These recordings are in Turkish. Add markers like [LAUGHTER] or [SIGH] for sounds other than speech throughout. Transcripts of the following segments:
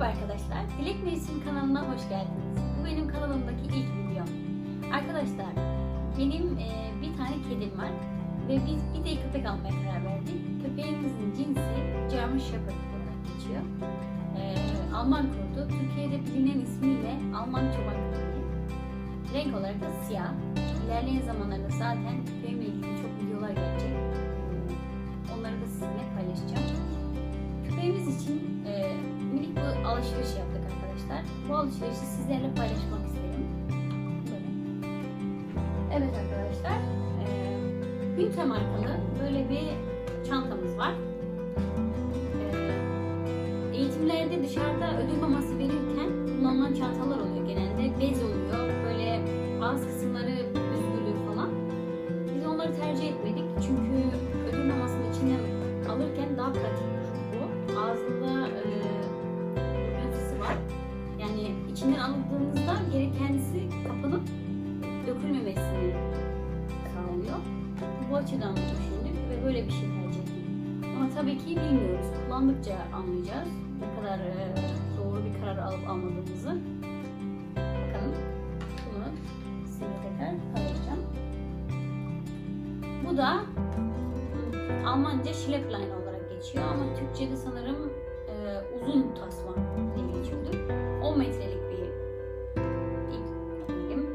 Merhaba arkadaşlar, Dilek Mevsim kanalına hoş geldiniz. Bu benim kanalımdaki ilk videom. Arkadaşlar, benim e, bir tane kedim var ve biz bir de köpek almaya karar verdik. Köpeğimizin cinsi German Shepherd olarak geçiyor. E, Alman kurdu. Türkiye'de bilinen ismiyle Alman çoban köpeği. Renk olarak da siyah. İlerleyen zamanlarda zaten köpeğimle alışveriş yaptık arkadaşlar. Bu alışverişi sizlerle paylaşmak istedim. Evet arkadaşlar, e, Hünte markalı böyle bir çantamız var. Eğitimlerde dışarıda ödül maması Ki bilmiyoruz. Kullandıkça anlayacağız ne kadar e, doğru bir karar alıp almadığımızı. Bakalım. Bunu sizinle tekrar paylaşacağım. Bu da Almanca Schlepplein olarak geçiyor ama Türkçe'de sanırım e, uzun tasma diye geçiyordu. 10 metrelik bir ip.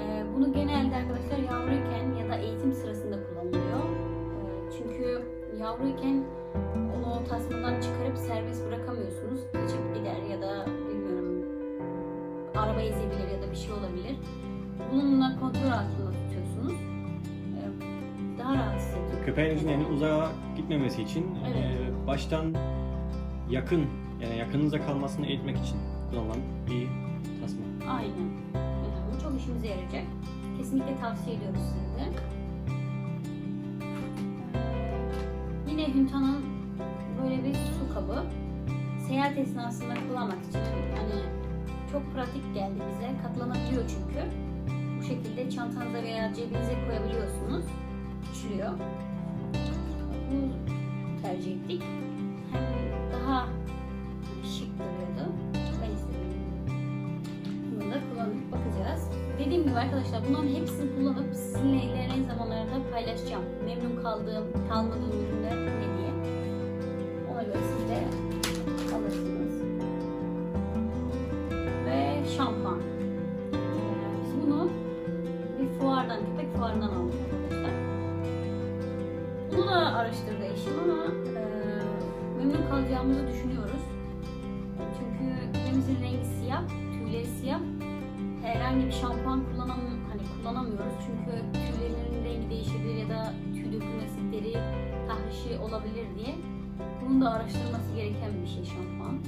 E, bunu genelde arkadaşlar yavruyken ya da eğitim sırasında kullanılıyor. E, çünkü yavruyken Köpeğinizin yani uzağa gitmemesi için Evet. e, baştan yakın yani yakınınıza kalmasını eğitmek için kullanılan bir tasma. Aynen. Ee, Bu çok işimize yarayacak. Kesinlikle tavsiye ediyoruz size de. Yine Hünta'nın böyle bir su kabı. Seyahat esnasında kullanmak için hani çok pratik geldi bize. Katlanabiliyor çünkü. Bu şekilde çantanıza veya cebinize koyabiliyorsunuz. Küçülüyor. Dediğim gibi arkadaşlar bunların hepsini kullanıp sizinle ilerleyen zamanlarda paylaşacağım. Memnun kaldığım, kalmadığım ürünler ne diye. Ona göre siz de alırsınız. Ve şampuan. Biz bunu bir fuardan, köpek fuarından aldık arkadaşlar. Bunu da araştırdı eşim ama e, memnun kalacağımızı düşünüyoruz. Çünkü köpeğimizin rengi siyah, tüyleri siyah. Herhangi bir şampuan kullanam hani kullanamıyoruz çünkü tüylerinin rengi değişebilir ya da tüy dökülmesi, deri tahrişi olabilir diye. Bunun da araştırılması gereken bir şey şampuan.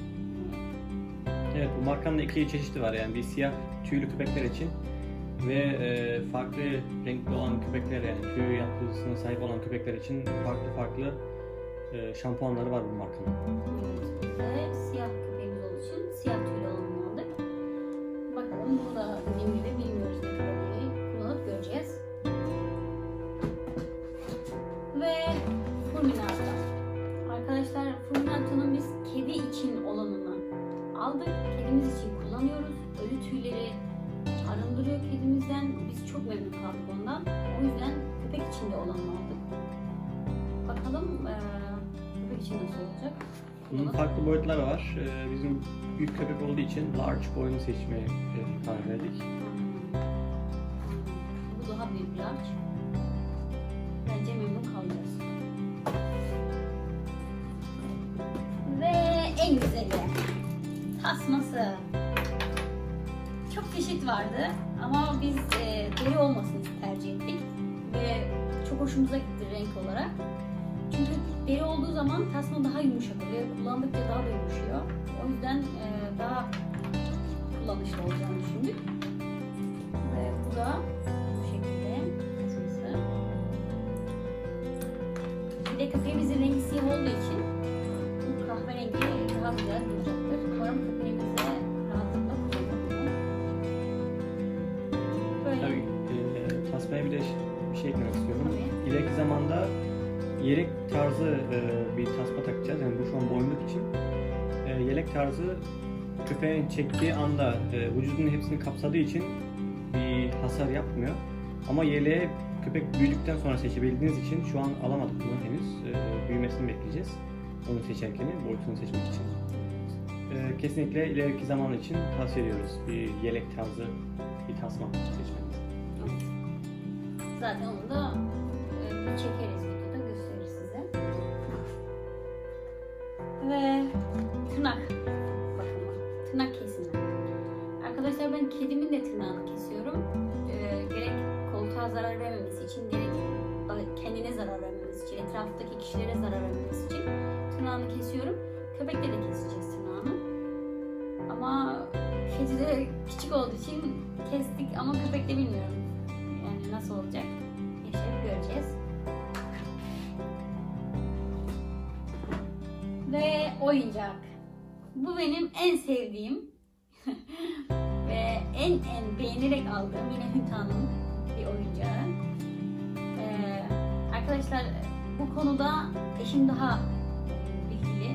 Evet bu markanın da iki çeşidi var yani bir siyah tüylü köpekler için ve e, farklı renkli olan köpekler yani tüy yapısına sahip olan köpekler için farklı farklı e, şampuanları var bu markanın. Evet, Ve Fulminato. Arkadaşlar Fulminato'nun biz kedi için olanını aldık. Kedimiz için kullanıyoruz. Ölü tüyleri arındırıyor kedimizden. Biz çok memnun kaldık ondan. O yüzden köpek için de olanını aldık. Bakalım eee, köpek için nasıl olacak? Bunun farklı boyutları var. E, bizim büyük köpek olduğu için large boyunu seçmeye e, karar verdik. Bu daha büyük ağaç. Bence memnun kalacağız. Ve en güzeli. Tasması. Çok çeşit vardı ama biz e, deri olmasını tercih ettik. Ve çok hoşumuza gitti renk olarak. Çünkü deri olduğu zaman tasma daha yumuşak oluyor. Kullandıkça daha da yumuşuyor. O yüzden e, daha kullanışlı olacağını düşündük. Ve bu da Köpeğimizin rengi siyah olduğu için bu kahverengi daha güzel duracaktır. Umarım köpeğimize rahatlıkla kullanır. Böyle Tabii e, tasmaya bir de bir şey eklemek istiyorum. Tabii. İleriki zamanda yelek tarzı e, bir tasma takacağız. Yani bu şu an boynluk için. E, yelek tarzı köpeğin çektiği anda e, vücudunun hepsini kapsadığı için bir hasar yapmıyor. Ama yeleği köpek büyüdükten sonra seçebildiğiniz için şu an alamadık bunu henüz. E, büyümesini bekleyeceğiz. Onu seçerken boyutunu seçmek için. E, kesinlikle ileriki zaman için tavsiye ediyoruz bir yelek tarzı bir tasma seçmenizi. Evet. Zaten onu da e, çekeriz videoda gösteririz size. Ve tırnak bakımı, tırnak kesimi. Arkadaşlar ben kedimin de tırnağını kesiyorum. Koltuğa zarar vermemesi için, da- kendine zarar vermemesi için, etraftaki kişilere zarar vermemesi için tırnağını kesiyorum. Köpekte de keseceğiz tırnağını. Ama kedi de küçük olduğu için kestik ama köpekte bilmiyorum. Yani nasıl olacak? Yaşayıp göreceğiz. Ve oyuncak. Bu benim en sevdiğim [LAUGHS] ve en en beğenerek aldığım yine Hünta'nın arkadaşlar bu konuda eşim daha bilgili.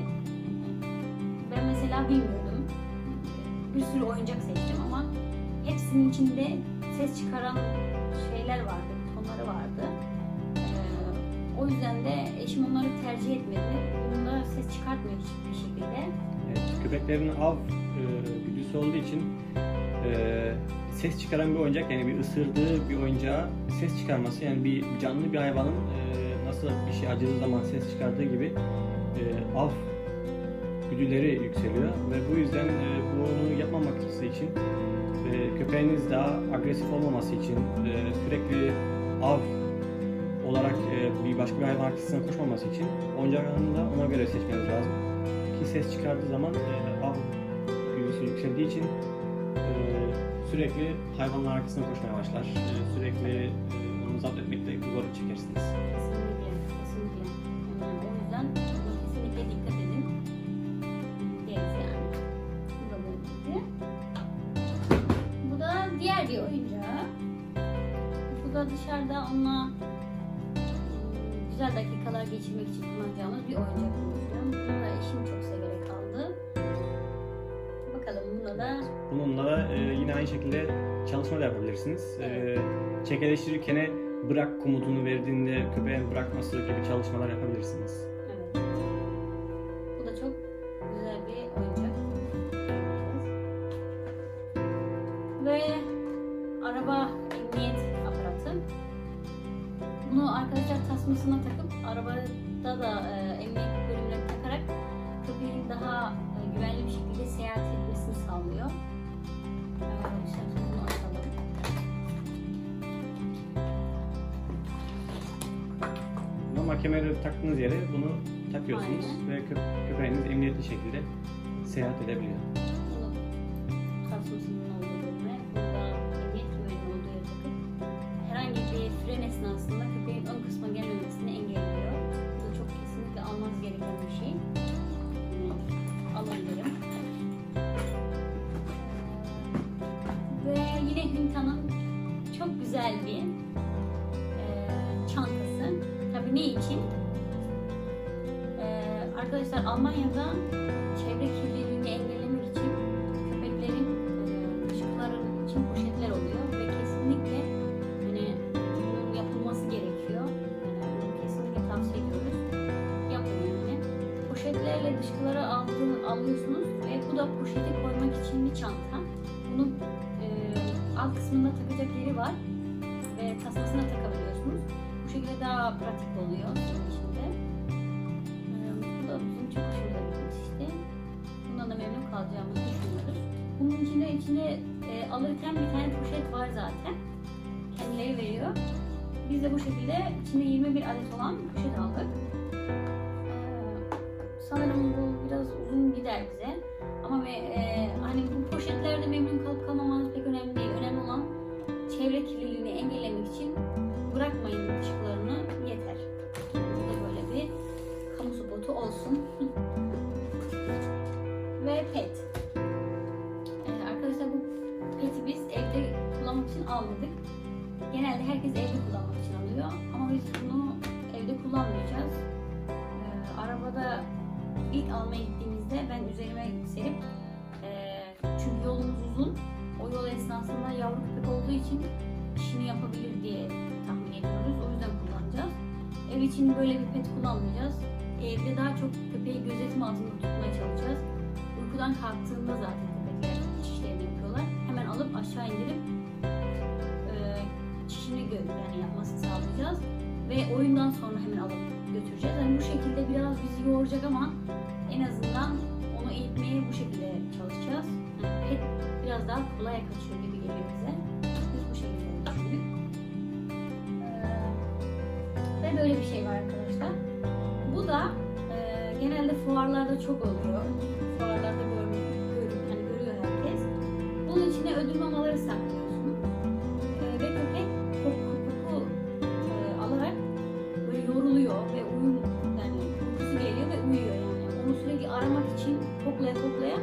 Ben mesela bilmiyordum. Bir sürü oyuncak seçtim ama hepsinin içinde ses çıkaran şeyler vardı, tonları vardı. Ee, o yüzden de eşim onları tercih etmedi. Bunlar ses çıkartmıyor hiçbir şekilde. Evet, köpeklerin av e, güdüsü olduğu için e, ses çıkaran bir oyuncak yani bir ısırdığı bir oyuncağa ses çıkarması yani bir canlı bir hayvanın e, nasıl bir şey acıdığı zaman ses çıkardığı gibi e, av güdüleri yükseliyor ve bu yüzden e, bunu yapmaması için e, köpeğiniz daha agresif olmaması için e, sürekli av olarak e, bir başka bir hayvan arkasına koşmaması için oyuncağını da ona göre seçmeniz lazım ki ses çıkardığı zaman e, av güdüsü yükseldiği için e, sürekli hayvanlar arkasına koşmaya başlar. E, sürekli e, onu zapt etmekte zorluk çekersiniz. Oyuncağı. Bu da dışarıda onunla güzel dakikalar geçirmek için kullanacağımız bir oyuncak bulmuştum. Bunu da eşim çok severek aldı. Bakalım bunda da Bununla da e, yine aynı şekilde çalışma da yapabilirsiniz. E, çekeleştirirken bırak komutunu verdiğinde köpeğin bırakması gibi çalışmalar yapabilirsiniz. Kemeri taktığınız yere bunu takıyorsunuz Aynen. ve kö- köpeğiniz emniyetli şekilde seyahat edebiliyor. Bunu tasmasının olduğu bölüme, burada emniyet kemerinin olduğu yere takıp herhangi bir fren esnasında köpeğin ön kısma gelmemesini engelliyor. Bu çok kesinlikle almanız gereken bir şey. Alabilirim. Ve yine Hünta'nın çok güzel bir. Ne için? Eee, arkadaşlar Almanya'da çevre kirliliğini engellemek için köpeklerin eee, dışkıların için poşetler oluyor ve kesinlikle hani bunun yapılması gerekiyor. Yani kesinlikle tavsiye ediyoruz. Yapın yani. Poşetlerle dışkıları aldığını alıyorsunuz ve bu da poşeti koymak için bir çanta. Bunun eee, alt kısmında takacak yeri var ve tasmasına takabiliyorsunuz. Şekilde daha pratik oluyor sizin için de. Eee, Bu da bizim çok hoşumuza gitmişti. Bundan da memnun kalacağımızı düşünüyoruz. Bunun içinde içinde e, alırken bir tane poşet var zaten. Kendileri veriyor. Biz de bu şekilde içinde 21 adet olan poşet aldık. Ee, sanırım bu biraz uzun gider bize. Ama e, hani bu poşetlerde memnun kalıp kalmamanız pek önemli değil. Önemli olan çevre kirliliğini engellemek için bırakmayın olsun. Ve pet. Ee, arkadaşlar bu peti biz evde kullanmak için almadık. Genelde herkes evde kullanmak için alıyor ama biz bunu evde kullanmayacağız. Ee, arabada ilk almaya gittiğimizde ben üzerime seyahat Çünkü yolumuz uzun. O yol esnasında yavru köpek olduğu için işini yapabilir diye tahmin ediyoruz. O yüzden kullanacağız. Ev için böyle bir pet kullanmayacağız. Evde daha çok köpeği gözetim altında tutmaya çalışacağız. Uykudan kalktığında zaten köpekler çişlerini yapıyorlar. Hemen alıp aşağı indirip e, çişini yani yapmasını sağlayacağız. Ve oyundan sonra hemen alıp götüreceğiz. Yani bu şekilde biraz bizi yoracak ama en azından onu eğitmeye bu şekilde çalışacağız. Yani pet biraz daha kolay kaçıyor gibi geliyor bize. Biz bu şekilde düşündük. Ee, ve böyle bir şey var arkadaşlar. Da e, genelde fuarlarda çok oluyor. Fuarlarda gör, gör, hani görüyor herkes. Bunun içine ödül mamaları saklıyorsunuz. Ee, ve köpek koku, koku e, alarak böyle yoruluyor ve uyum yani uykusu geliyor ve uyuyor yani. Onu sürekli aramak için koklaya koklaya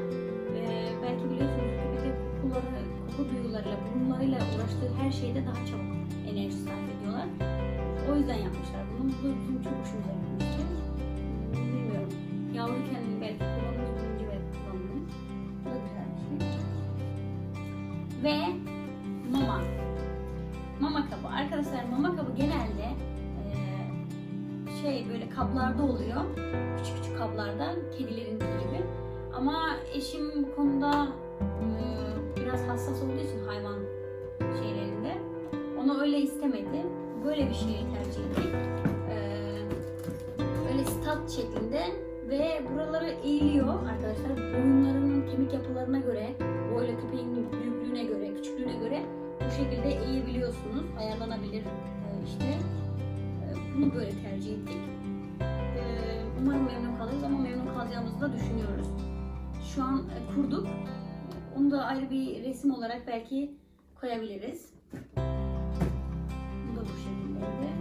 e, belki biliyorsunuz köpekler kokuları, koku duyularıyla, burunlarıyla uğraştığı her şeyde daha çabuk enerji sarf ediyorlar. O yüzden yapmışlar bunu. Bu bizim çok hoşumuza gitmişti. Hmm. Yavruyken belki kullanırız, büyüyünce belki. Ve mama. Mama kabı. Arkadaşlar mama kabı genelde şey böyle kaplarda oluyor. Küçük küçük kaplarda kedilerinki gibi. Ama eşim bu konuda eee, biraz hassas olduğu için hayvan şeylerinde onu öyle istemedi. Böyle bir şeyi tercih ettik. Eee, böyle stat şeklinde ve buraları eğiliyor arkadaşlar. Boyunlarının kemik yapılarına göre, boyla köpeğin büyüklüğüne göre, küçüklüğüne göre bu şekilde eğebiliyorsunuz. Ayarlanabilir e, işte. E, Bunu böyle tercih ettik. E, Umarım memnun kalırız ama memnun kalacağımızı da düşünüyoruz. Şu an e, kurduk. Onu da ayrı bir resim olarak belki koyabiliriz. Bu da bu şekildeydi.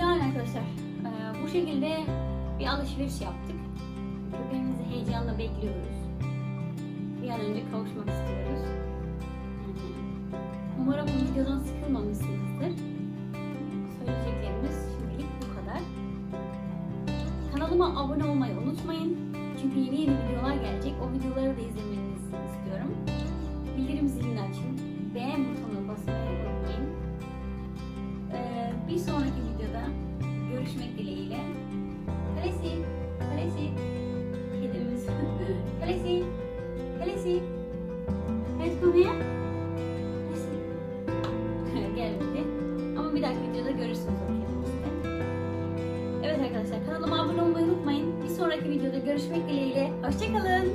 Yani arkadaşlar e, bu şekilde bir alışveriş yaptık. Köpeğimizi heyecanla bekliyoruz. Bir an önce kavuşmak istiyoruz. Umarım bu videodan sıkılmamışsınızdır. Söyleyeceklerimiz şimdilik bu kadar. Kanalıma abone olmayı unutmayın. Çünkü yeni yeni videolar gelecek. O videoları da izlemenizi istiyorum. Bildirim zilini açın. Beğen butonuna basmayı unutmayın. Ee, bir sonraki videoda görüşmek dileğiyle. Kalesi, kalesi, kedimiz. kalesi, kalesi. Let's come here. Kalesi. [LAUGHS] Gelmedi. Ama bir dahaki videoda görürsünüz o kedimizi. Evet arkadaşlar kanalıma abone olmayı unutmayın. Bir sonraki videoda görüşmek dileğiyle. Hoşçakalın.